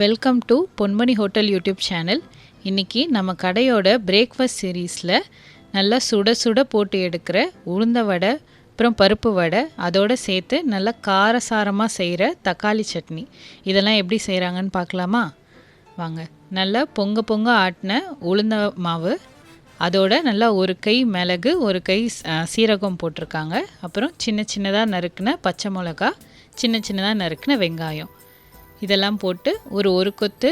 Welcome to Ponmani hotel YouTube channel இன்றைக்கி நம்ம கடையோட பிரேக்ஃபாஸ்ட் சீரீஸில் நல்லா சுட சுட போட்டு எடுக்கிற உளுந்த வடை அப்புறம் பருப்பு வடை அதோடு சேர்த்து நல்லா காரசாரமாக செய்கிற தக்காளி சட்னி. இதெல்லாம் எப்படி செய்கிறாங்கன்னு பார்க்கலாமா? வாங்க. நல்லா பொங்க பொங்க ஆட்டின உளுந்த மாவு அதோட நல்லா ஒரு கை மிளகு ஒரு கை சீரகம் போட்டிருக்காங்க. அப்புறம் சின்ன சின்னதாக நறுக்கின பச்சை மிளகா சின்ன சின்னதாக நறுக்கின வெங்காயம். இதெல்லாம் போட்டு ஒரு ஒரு கொத்து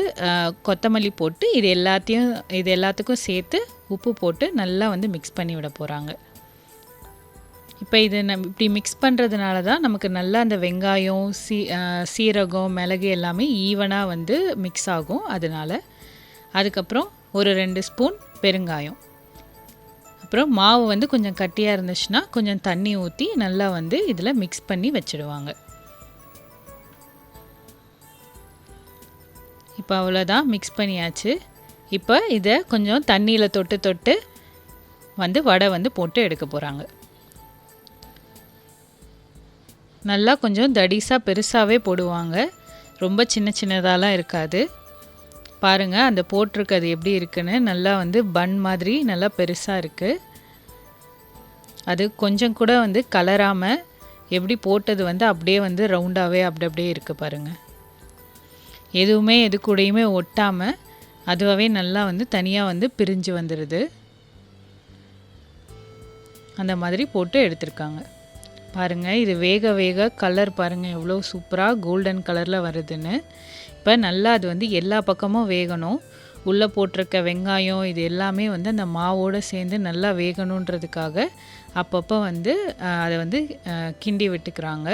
கொத்தமல்லி போட்டு இது எல்லாத்தையும் இது எல்லாத்துக்கும் சேர்த்து உப்பு போட்டு நல்லா வந்து மிக்ஸ் பண்ணி விட போகிறாங்க இப்போ இது நம் இப்படி மிக்ஸ் பண்ணுறதுனால தான் நமக்கு நல்லா அந்த வெங்காயம் சீ சீரகம் மிளகு எல்லாமே ஈவனாக வந்து மிக்ஸ் ஆகும். அதனால அதுக்கப்புறம் ஒரு ரெண்டு ஸ்பூன் பெருங்காயம். அப்புறம் மாவு வந்து கொஞ்சம் கட்டியாக இருந்துச்சுன்னா கொஞ்சம் தண்ணி ஊற்றி நல்லா வந்து இதில் மிக்ஸ் பண்ணி வச்சுடுவாங்க. இப்போ அவ்வளோதான் மிக்ஸ் பண்ணியாச்சு. இப்போ இதை கொஞ்சம் தண்ணியில் தொட்டு தொட்டு வந்து வடை வந்து போட்டு எடுக்க போகிறாங்க நல்லா கொஞ்சம் தடிசாக பெருசாகவே போடுவாங்க. ரொம்ப சின்ன சின்னதாலாம் இருக்காது. பாருங்கள் அந்த போட்டிருக்கிறது எப்படி இருக்குன்னு. நல்லா வந்து பன் மாதிரி நல்லா பெருசாக இருக்குது அது கொஞ்சம் கூட வந்து கலராமல் எப்படி போட்டது வந்து அப்படியே வந்து ரவுண்டாகவே அப்படி அப்படியே இருக்குது பாருங்கள் எதுவுமே எது கூடயுமே ஒட்டாமல் அதுவாகவே நல்லா வந்து தனியாக வந்து பிரிஞ்சு வந்துடுது அந்த மாதிரி போட்டு எடுத்திருக்காங்க. பாருங்கள் இது வேக வேக கலர் பாருங்கள் எவ்வளோ சூப்பராக கோல்டன் கலரில் வருதுன்னு. இப்போ நல்லா அது வந்து எல்லா பக்கமும் வேகணும். உள்ளே போட்டிருக்க வெங்காயம் இது எல்லாமே வந்து அந்த மாவோடு சேர்ந்து நல்லா வேகணுன்றதுக்காக அப்பப்போ வந்து அதை வந்து கிண்டி விட்டுக்கிறாங்க.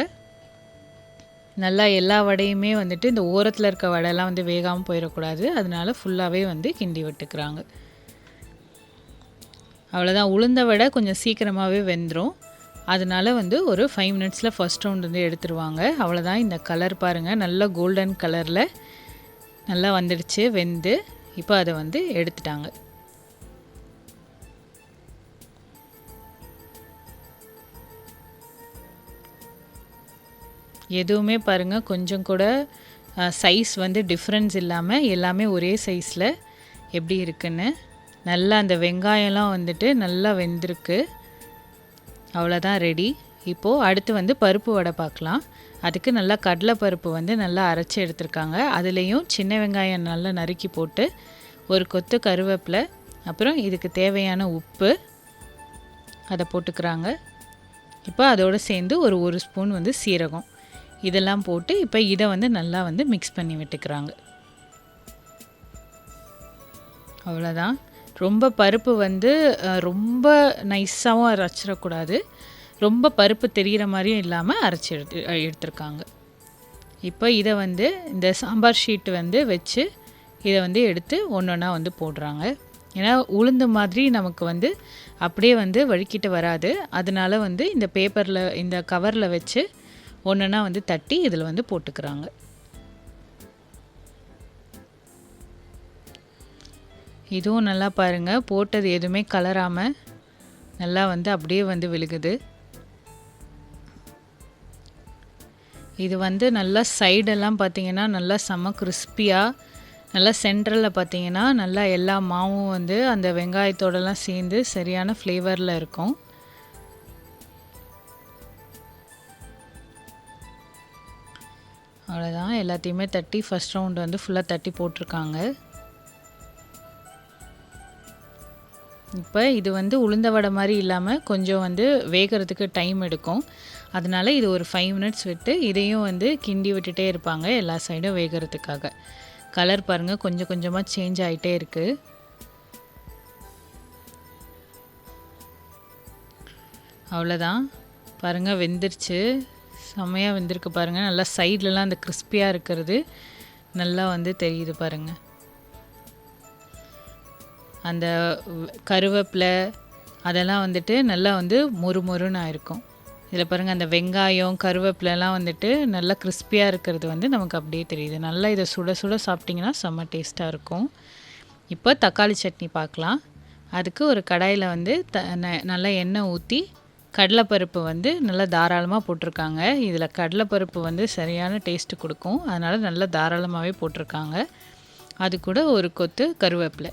நல்லா எல்லா வடையுமே வந்துட்டு இந்த ஓரத்தில் இருக்க வடையெல்லாம் வந்து வேகாமல் போயிடக்கூடாது அதனால ஃபுல்லாகவே வந்து கிண்டி விட்டுக்கிறாங்க. அவ்வளோதான் உளுந்த வடை கொஞ்சம் சீக்கிரமாகவே வெந்துடும் அதனால வந்து ஒரு ஃபைவ் மினிட்ஸில் ஃபஸ்ட் ரவுண்ட் வந்து எடுத்துருவாங்க. அவ்வளோதான் இந்த கலர் பாருங்கள் நல்ல கோல்டன் கலரில் நல்லா வந்துடுச்சு வெந்து. இப்போ அதை வந்து எடுத்துட்டாங்க. எதுவுமே பாருங்கள் கொஞ்சம் கூட சைஸ் வந்து டிஃப்ரென்ஸ் இல்லாமல் எல்லாமே ஒரே சைஸில் எப்படி இருக்குன்னு. நல்லா அந்த வெங்காயம்லாம் வந்துட்டு நல்லா வெந்திருக்கு. அவ்வளோதான் ரெடி இப்போது அடுத்து வந்து பருப்பு வடை பார்க்கலாம். அதுக்கு நல்லா கடலை பருப்பு வந்து நல்லா அரைச்சி எடுத்திருக்காங்க. அதுலேயும் சின்ன வெங்காயம் நல்லா நறுக்கி போட்டு ஒரு கொத்து கருவேப்பிலை அப்புறம் இதுக்கு தேவையான உப்பு அதை போட்டுக்கிறாங்க. இப்போ அதோடு சேர்ந்து ஒரு ஒரு ஸ்பூன் வந்து சீரகம். இதெல்லாம் போட்டு இப்போ இதை வந்து நல்லா வந்து மிக்ஸ் பண்ணி விட்டுக்கிறாங்க. அவ்வளோதான் ரொம்ப பருப்பு வந்து ரொம்ப நைஸாகவும் அரைச்சிடக்கூடாது. ரொம்ப பருப்பு தெரிகிற மாதிரியும் இல்லாமல் அரைச்சி எடுத்து எடுத்திருக்காங்க. இப்போ இதை வந்து இந்த சாம்பார் ஷீட் வந்து வச்சு இதை வந்து எடுத்து ஒன்று ஒன்றா வந்து போடுறாங்க. ஏன்னா உளுந்து மாதிரி நமக்கு வந்து அப்படியே வந்து வழுக்கிட்டு வராது. அதனால வந்து இந்த பேப்பரில் இந்த கவரில் வச்சு ஒன்றுனா வந்து தட்டி இதில் வந்து போட்டுக்கிறாங்க. இதுவும் நல்லா பாருங்கள் போட்டது எதுவுமே கலராமல் நல்லா வந்து அப்படியே வந்து விழுகுது. இது வந்து நல்லா சைடெல்லாம் பார்த்தீங்கன்னா நல்லா செம்ம கிறிஸ்பியாக நல்லா சென்ட்ரலில் பார்த்தீங்கன்னா நல்லா எல்லா மாவும் வந்து அந்த வெங்காயத்தோடலாம் சேர்ந்து சரியான ஃப்ளேவரில் இருக்கும். அவ்வளோதான் எல்லாத்தையுமே தட்டி ஃபஸ்ட் ரவுண்டு வந்து ஃபுல்லாக தட்டி போட்டிருக்காங்க. இப்போ இது வந்து உளுந்த வடை மாதிரி இல்லாமல் கொஞ்சம் வந்து வேகிறதுக்கு டைம் எடுக்கும். அதனால இது ஒரு ஃபைவ் மினிட்ஸ் விட்டு இதையும் வந்து கிண்டி விட்டுட்டே இருப்பாங்க எல்லா சைடும் வேகிறதுக்காக. கலர் பாருங்கள் கொஞ்சம் கொஞ்சமாக சேஞ்ச் ஆகிட்டே இருக்குது அவ்வளோதான் பாருங்கள் வெந்துருச்சு. செம்மையாக வெந்திருக்கு பாருங்கள் நல்லா சைட்லலாம் அந்த கிறிஸ்பியாக இருக்கிறது நல்லா வந்து தெரியுது பாருங்கள் அந்த கருவேப்பிலை அதெல்லாம் வந்துட்டு நல்லா வந்து மொறு மொறுன்னு ஆயிருக்கும். இதில் பாருங்கள் அந்த வெங்காயம் கருவேப்பிலலாம் வந்துட்டு நல்லா கிறிஸ்பியாக இருக்கிறது வந்து நமக்கு அப்படியே தெரியுது. நல்லா இதை சுட சுட சாப்பிட்டிங்கன்னா செம்ம டேஸ்ட்டாக இருக்கும். இப்போ தக்காளி சட்னி பார்க்கலாம். அதுக்கு ஒரு கடாயில் வந்து த ந- நல்லா எண்ணெய் ஊற்றி கடலைப்பருப்பு வந்து நல்லா தாராளமாக போட்டிருக்காங்க. இதில் கடலைப்பருப்பு வந்து சரியான டேஸ்ட்டு கொடுக்கும். அதனால் நல்லா தாராளமாகவே போட்டிருக்காங்க. அது கூட ஒரு கொத்து கருவேப்பிலை.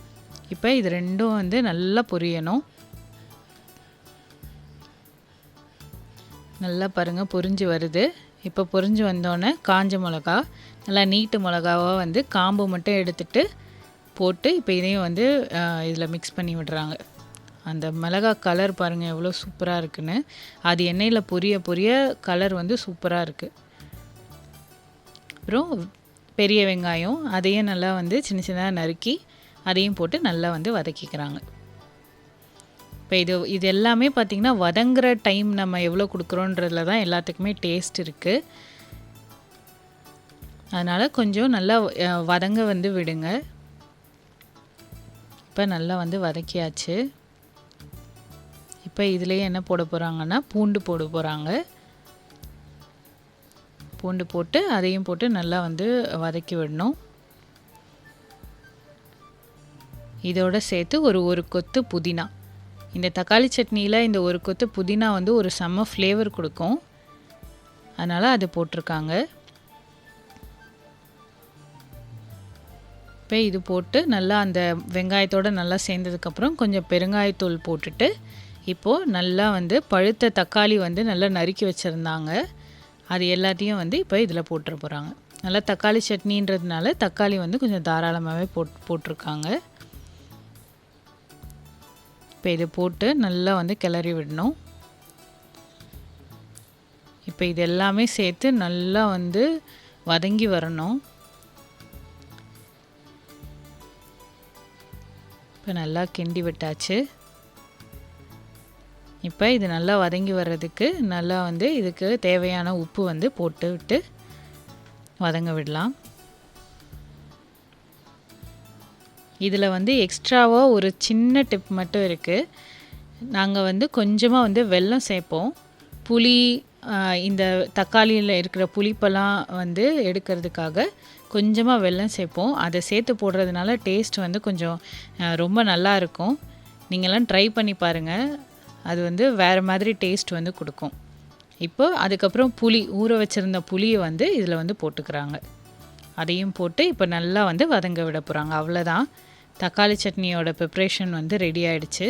இப்போ இது ரெண்டும் வந்து நல்லா பொரியணும். நல்லா பாருங்கள் பொரிஞ்சு வருது. இப்போ பொரிஞ்சு வந்தோடனே காஞ்ச மிளகா நல்லா நீட்டு மிளகாவாக வந்து காம்பு மட்டும் எடுத்துகிட்டு போட்டு இப்போ இதையும் வந்து இதில் மிக்ஸ் பண்ணி விடுறாங்க. அந்த மிளகா கலர் பாருங்கள் எவ்வளோ சூப்பராக இருக்குன்னு. அது எண்ணெயில் பொரிய பொரிய கலர் வந்து சூப்பராக இருக்குது அப்புறம் பெரிய வெங்காயம் அதையும் நல்லா வந்து சின்ன சின்னதாக நறுக்கி அதையும் போட்டு நல்லா வந்து வதக்கிக்கிறாங்க. இப்போ இது இது எல்லாமே பார்த்திங்கன்னா வதங்குற டைம் நம்ம எவ்வளோ கொடுக்குறோன்றதுல தான் எல்லாத்துக்குமே டேஸ்ட் இருக்குது அதனால் கொஞ்சம் நல்லா வதங்க வந்து விடுங்க. இப்போ நல்லா வந்து வதக்கியாச்சு. இப்போ இதுலேயே என்ன போட போகிறாங்கன்னா பூண்டு போட போகிறாங்க பூண்டு போட்டு அதையும் போட்டு நல்லா வந்து வதக்கி விடணும். இதோட சேர்த்து ஒரு ஒரு கொத்து புதினா. இந்த தக்காளி சட்னியில் இந்த ஒரு கொத்து புதினா வந்து ஒரு செம்ம ஃப்ளேவர் கொடுக்கும். அதனால் அது போட்டிருக்காங்க. இப்போ இது போட்டு நல்லா அந்த வெங்காயத்தோடு நல்லா சேர்ந்ததுக்கப்புறம் கொஞ்சம் பெருங்காயத்தூள் போட்டுட்டு இப்போது நல்லா வந்து பழுத்த தக்காளி வந்து நல்லா நறுக்கி வச்சுருந்தாங்க. அது எல்லாத்தையும் வந்து இப்போ இதில் போட்டுற போகிறாங்க நல்லா தக்காளி சட்னின்றதுனால தக்காளி வந்து கொஞ்சம் தாராளமாகவே போட் போட்டிருக்காங்க. இப்போ இதை போட்டு நல்லா வந்து கிளறி விடணும். இப்போ இது எல்லாமே சேர்த்து நல்லா வந்து வதங்கி வரணும். இப்போ நல்லா கிண்டி விட்டாச்சு. இப்போ இது நல்லா வதங்கி வர்றதுக்கு நல்லா வந்து இதுக்கு தேவையான உப்பு வந்து போட்டு விட்டு வதங்க விடலாம். இதில் வந்து எக்ஸ்ட்ராவாக ஒரு சின்ன டிப் மட்டும் இருக்குது நாங்கள் வந்து கொஞ்சமாக வந்து வெல்லம் சேர்ப்போம் புளி இந்த தக்காளியில் இருக்கிற புளிப்பெல்லாம் வந்து எடுக்கிறதுக்காக கொஞ்சமாக வெல்லம் சேர்ப்போம் அதை சேர்த்து போடுறதுனால டேஸ்ட் வந்து கொஞ்சம் ரொம்ப நல்லா இருக்கும். நீங்களாம் ட்ரை பண்ணி பாருங்கள் அது வந்து வேறு மாதிரி டேஸ்ட் வந்து கொடுக்கும். இப்போ அதுக்கப்புறம் புளி ஊற வச்சுருந்த புளியை வந்து இதில் வந்து போட்டுக்கிறாங்க. அதையும் போட்டு இப்போ நல்லா வந்து வதங்க விட போகிறாங்க அவ்வளோதான் தக்காளி சட்னியோட ப்ரிப்ரேஷன் வந்து ரெடி ஆகிடுச்சு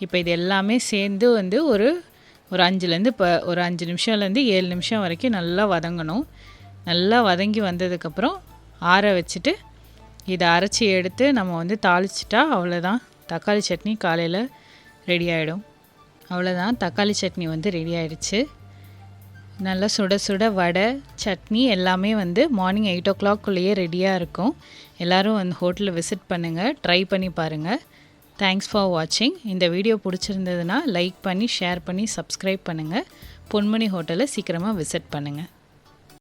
இப்போ இது எல்லாமே சேர்ந்து வந்து ஒரு ஒரு அஞ்சுலேருந்து இப்போ ஒரு அஞ்சு நிமிஷம்லேருந்து ஏழு நிமிஷம் வரைக்கும் நல்லா வதங்கணும். நல்லா வதங்கி வந்ததுக்கப்புறம் ஆற வச்சுட்டு இதை அரைச்சி எடுத்து நம்ம வந்து தாளிச்சிட்டா அவ்வளோதான் தக்காளி சட்னி காலையில் ரெடி ஆகிடும் அவ்வளோதான் தக்காளி சட்னி வந்து ரெடி ஆயிடுச்சு. நல்லா சுட சுட வடை சட்னி எல்லாமே வந்து மார்னிங் எயிட் ஓ கிளாக்குள்ளேயே ரெடியாக இருக்கும். எல்லோரும் வந்து ஹோட்டலில் விசிட் பண்ணுங்கள் ட்ரை பண்ணி பாருங்கள் தேங்க்ஸ் ஃபார் வாட்சிங் இந்த வீடியோ பிடிச்சிருந்ததுன்னா லைக் பண்ணி ஷேர் பண்ணி சப்ஸ்கிரைப் பண்ணுங்கள் பொன்மணி ஹோட்டலை சீக்கிரமாக விசிட் பண்ணுங்கள்